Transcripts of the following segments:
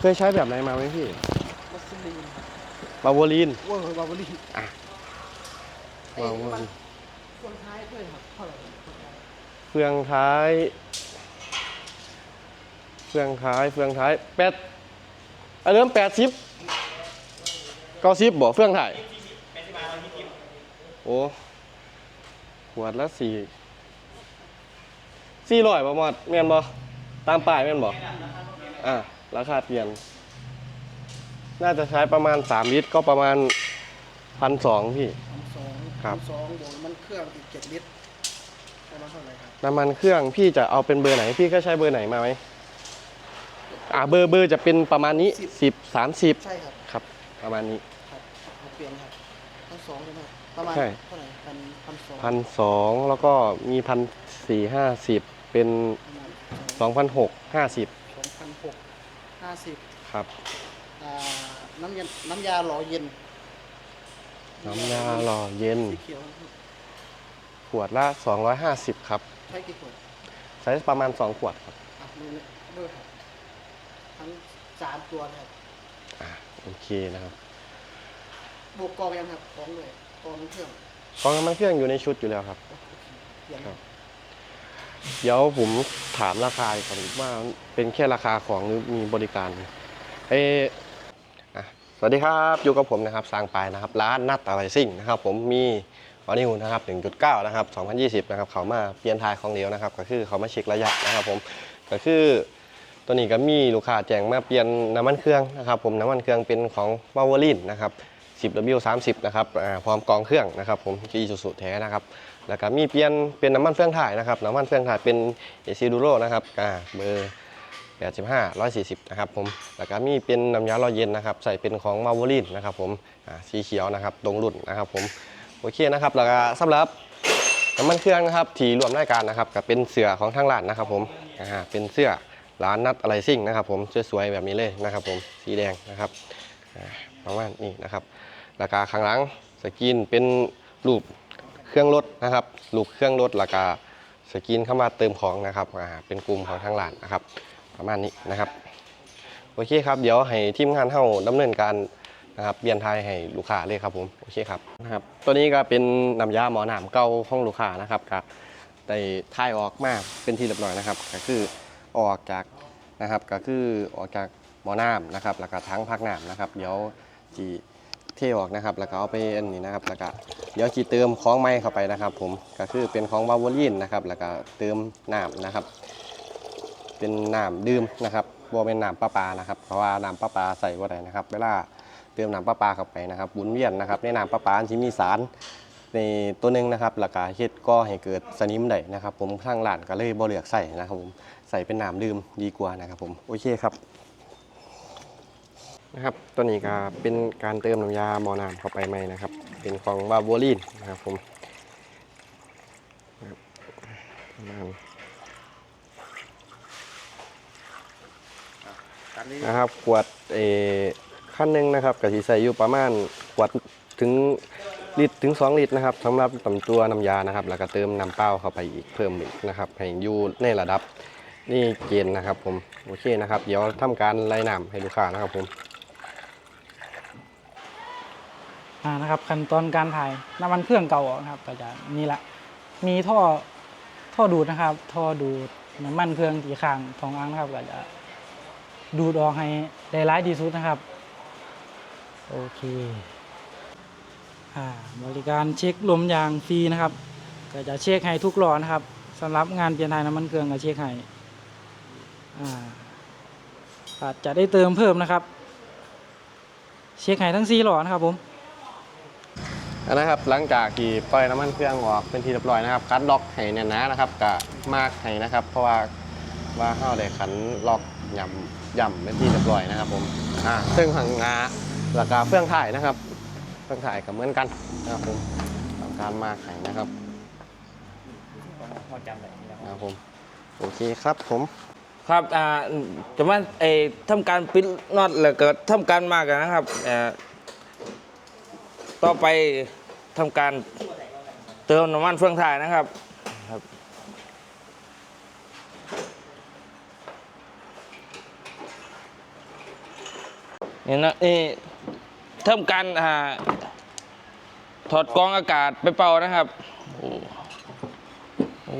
เคยใช้แบบไหนมาไหมพี่วัสลีนบาวลีนเวอร์บาวลีนบาวลีนช่วงท้ายด้วยครับเท่าไหร่เฟืองท้าย เฟืองท้ายเฟืองท้ายแปดอันเริ่มแปดสิบเก้าสิบบ่เฟืองท้ายโอ้ขวดละสี่สี่ร้อยประมาณแม่นบ่ตามป้ายแม่นบ่อ่า ราคาเปลี่ยน น่าจะใช้ประมาณสามลิตรก็ประมาณพันสองพี่ พันสองครับ พันสองบวกมันเครื่องอีกเจ็ดลิตรประมาณเท่าไหร่ครับน้ำมันเครื่องพี่จะเอาเป็นเบอร์ไหนพี่ก็ใช้เบอร์ไหนมาไหมอ่าเบอร์เบอร์จะเป็นประมาณนี้สิบสามสิบใช่ครับครับ ประมาณนี้ ครับเอาเปลี่ยนครับพันสองใช่ไหมประมาณใช่ เท่าไหร่พันพันสองพันสองแล้วก็มีพันสี่ห้าสิบเป็นประมาณสองพันหกห้าสิบาสิบครับน้ำยาน้ำยาหล่อเย็นน้ำยาหล่อเย็นขวดละสองร้อยห้าสิบครับ ใช้กี่ขวดใช้ประมาณสองขวดครับอะมืครับทั้งสามตัวนะครับอ่าโอเคนะครับบวกกองยังครับของเลยกองเครื่อง กองน้ำมันเครื่องอยู่ในชุดอยู่แล้วครับ เขียครับ เดี๋ยวผมถามราคาอีกก่อนว่าเป็นแค่ราคาของหรือมีบริการเออสวัสดีครับอยู่กับผมนะครับสร้างปายนะครับร้านนัดอะไรซิ่งนะครับ ผมมีออนิวนะครับ 1.9 นะครับ 2020 นะครับเขามาเปลี่ยนทายของเหลวนะครับ ก็คือเขามาเช็คระยะนะครับ ผมก็คือตัวนี้ก็มีลูกค้าแจ้งมาเปลี่ยนน้ำมันเครื่องนะครับ ผมน้ำมันเครื่องเป็นของวาวลินนะครับ 10W30 นะครับอ่าพร้อมกองเครื่องนะครับผมกีสุสุแท้นะครับแล้วก็มีเปลี่ยนเป็นน้ำมันเฟืองถ่ายนะครับน้ำมันเฟืองถ่ายเป็นเอซิดูโรนะครับอ่าเบอร์85 140นะครับผมแล้วก็มีเป็นน้ำยาลอยเย็นนะครับใส่เป็นของมาโวลินนะครับผมอ่าสีเขียวนะครับตรงรุ่นนะครับผมโอเคนะครับแล้วก็สำหรับน้ำมันเครื่องนะครับที่รวมรายการนะครับก็เป็นเสื้อของทางร้านนะครับผมอ่าเป็นเสื้อร้านนัดอะไรซิ่งนะครับผมสวยๆแบบนี้เลยนะครับผมสีแดงนะครับประมาณนี้นะครับ แล้วก็ข้างหลังสกรีนเป็นรูปเครื่องรถนะครับรูปเครื่องรถแล้วก็สกรีนเข้ามาเติมของนะครับเป็นกลุ่มของทางร้านนะครับ ประมาณนี้นะครับโอเคครับเดี๋ยวให้ทีมงานเฮาดำเนินการนะครับเปลี่ยนทายให้ลูกค้าเลยครับผมโอเคครับนะครับ ตัวนี้ก็เป็นน้ำยาหมอหนามเก่าของลูกค้านะครับกับได้ทายออกมาเป็นที่เรียบร้อยนะครับ ก็คือออกจากนะครับก็คือออกจากหมอน้ำนะครับ แล้วก็ทั้งพักหน้ำนะครับ เดี๋ยวจี เทออกนะครับ แล้วก็เอาไปอันนี้นะครับ แล้วก็เดี๋ยวจีเติมของไม้เข้าไปนะครับ ผม ก็คือเป็นของวาวลินนะครับ แล้วก็เติมน้ำนะครับ เป็นน้ำดื่มนะครับบ่เป็นน้ำประปานะครับ เพราะว่าน้ำประปาใส่บ่ได้นะครับ เวลาเติมน้ำประปาเข้าไปนะครับบุนเวียนนะครับ ในน้ำประปาที่มีสารในตัวหนึงนะครับแล้วก็เฮ็ดก็ให้เกิดสนิมได้นะครับ ผมทางร้านก็เลยบ่เลือกใส่นะครับผมใส่เป็นน้ำดื่มดีกว่านะครับผมโอเคครับ นะครับตัวนี้ก็เป็นการเติมน้ำยาหมอน้ำเข้าไปใหม่นะครับ เป็นของวาโวลีนนะครับผมนะครับประมาณกันะครับขวดเอขั้นหนึ่งนะครับกะทิใส่อยู่ประมาณขวดถึงลิตรถึง 2 ลิตรนะครับสำหรับตำตัวน้ำยานะครับ แล้วก็เติมน้ำเปล่าเข้าไปอีกเพิ่มอีกนะครับให้อยู่ในระดับนี่เกณฑ์นะครับผมโอเคนะครับ เดี๋ยวทำการไล่น้ำให้ลูกค้านะครับผม อ่า นะครับขั้นตอนการถ่ายน้ำมันเครื่องเก่าออกนะครับก็จะนี่แหละมีท่อท่อดูดนะครับ ท่อดูดน้ำมันเครื่องที่ข้างทองอ่างนะครับก็จะดูดออกให้ได้ร้ายที่สุดนะครับ โอเคอ่าบริการเช็คลมยางฟรีนะครับ ก็จะเช็คให้ทุกล้อนะครับสำหรับงานเปลี่ยนถ่ายน้ำมันเครื่องก็เช็คให้อ่าจจะได้เติมเพิ่มนะครับ เช็คให้ทั้ง4ล้อนะครับผม นนะครับหลังจากที่ปล่อยน้ำมันเครื่องออกเป็นที่เรียบร้อยนะครับคัดล็อกให้แน่นหนานะครับกะมากให้นะครับ เพราะว่าว่าเข้าได้ขันล็อกย่ำย่ำเป็นที่เรียบร้อยนะครับผมอ่าซึ่งหังงาราคาเฟื่องถ่ายนะครับเฟื่องถ่ายก็เหมือนกันนะครับผมทำการมากให้นะครับนะครับผมโอเคครับผมครับอ่าจะมาเออทำการปิดน็อตแล้วก็ทำการมากนนะครับเอ่อต่อไป ทำการเติมน้ำมันเฟืองถ่ายนะครับครับนี่นะนี่ทำการอ่าถอดกรองอากาศไปเป่านะครับ โอ้โห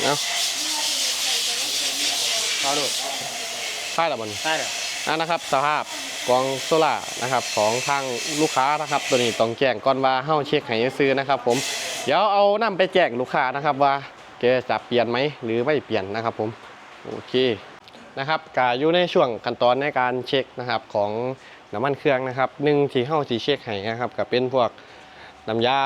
เอาเอาดูใช่หรอมันใช่เหรอ อะนะครับ สภาพกองโซล่านะครับของทางลูกค้านะครับ ตัวนี้ต้องแจ้งก่อนว่าเฮาเช็คให้ซื้อนะครับ ผมเดี๋ยวเอานํไปแจ้งลูกค้านะครับว่าแกจะเปลี่ยนไหมหรือไม่เปลี่ยนนะครับ ผมโอเคนะครับกาอยู่ในช่วงขั้นตอนในการเช็คนะครับของน้ำมันเครื่องนะครับหนึ่งที่เฮาสิเช็คให้นะครับก็เป็นพวกน้ำยา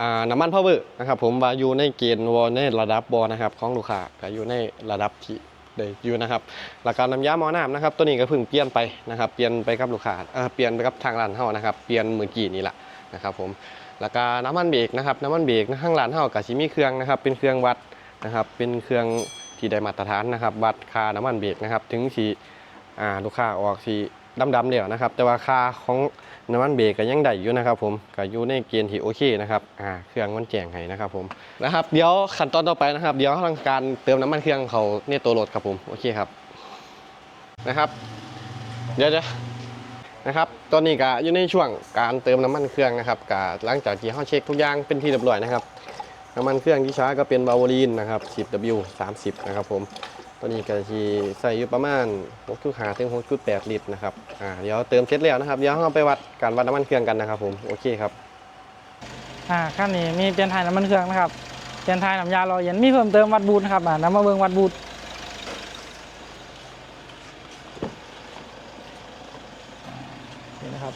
อ่าน้ำมันพาวเวอร์นะครับผมว่าอยู่ในเกณฑ์วอในระดับบอนะครับของลูกค้าก็อยู่ในระดับที่ เด้อยู่นะครับแล้วก็น้ำยาหมอน้ำนะครับ ตัวนี้ก็เพิ่งเปลี่ยนไปนะครับ เปลี่ยนไปกับลูกค้าเออเปลี่ยนไปกับทางร้านเฮานะครับ เปลี่ยนเมื่อกี้นี่แหละนะครับผมแล้วก็น้ำมันเบรกนะครับน้ำมันเบรกข้างร้านเฮากับชิมีเครื่องนะครับ เป็นเครื่องวัดนะครับ เป็นเครื่องที่ได้มาตรฐานนะครับวัดค่าน้ำมันเบรกนะครับ ถึงสิอ่าลูกค้าออกสี ดำๆเดียวนะครับ แต่ว่าค่าของน้ำมันเบรกก็ยังได้อยู่นะครับ ผมก็อยู่ในเกณฑ์ที่โอเคนะครับอ่าเครื่องมันแจ้งให้นะครับผมนะครับเดี๋ยวขั้นตอนต่อไปนะครับ เดี๋ยวทางการเติมน้ำมันเครื่องเขาในตัวรถครับผมโอเคครับนะครับ เดี๋ยวเดี๋ยวนะครับตอนนี้ก็อยู่ในช่วงการเติมน้ำมันเครื่องนะครับกหลังจากที่เขาเช็คทุกอย่างเป็นที่เรียบร้อยนะครับน้ำมันเครื่องที่ใช้ก็เป็นบาวลีนนะครับ 10W 30 นะครับผม ตัวนี้ก็จะใส่อยู่ประมาณ6.5ถึง6.8ลิตรนะครับอ่าเดี๋ยวเติมเสร็จแล้วนะครับเดี๋ยวเราไปวัดการวัดน้ำมันเครื่องกันนะครับผมโอเคครับอ่าขั้นนี้มีเปลี่ยนถ่ายน้ำมันเครื่องนะครับเปลี่ยนถ่ายน้ำยาลอยเย็นมีเพิ่มเติมวัดบูทนะครับอ่าน้ำมาเบิงวัดบูทนี่นะครับ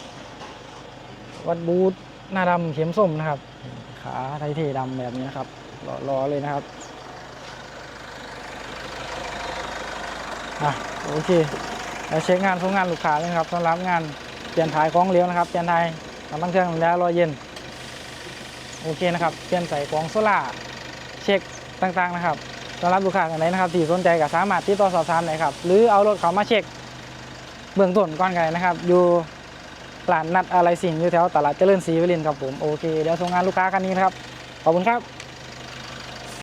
วัดบูทหน้าดำเข็มส้มนะครับ ขาไทเทดำแบบนี้นะครับรอรอเลยนะครับ อะโอเคเราเช็คงานส่งงานลูกค้าเลยครับสำหรับงานเปลี่ยนถ่ายกล้องเลี้ยวนะครับเปลี่ยนถ่ายน้ำมันเครื่องน้ำยาลอยเย็นโอเคนะครับเปลี่ยนใส่กล่องโซล่าเช็คต่างๆนะครับสำหรับลูกค้าท่านใดนะครับที่สนใจก็สามารถติดต่อสอบถามได้ครับหรือเอารถเขามาเช็คเบื้องต้นก่อนกันนะครับ อยู่ร้านนัดอะไรสิ่งอยู่แถวตลาดเจริญศรีวิลินครับผมโอเคเดี๋ยวส่งงานลูกค้าคันนี้นะครับขอบคุณครับ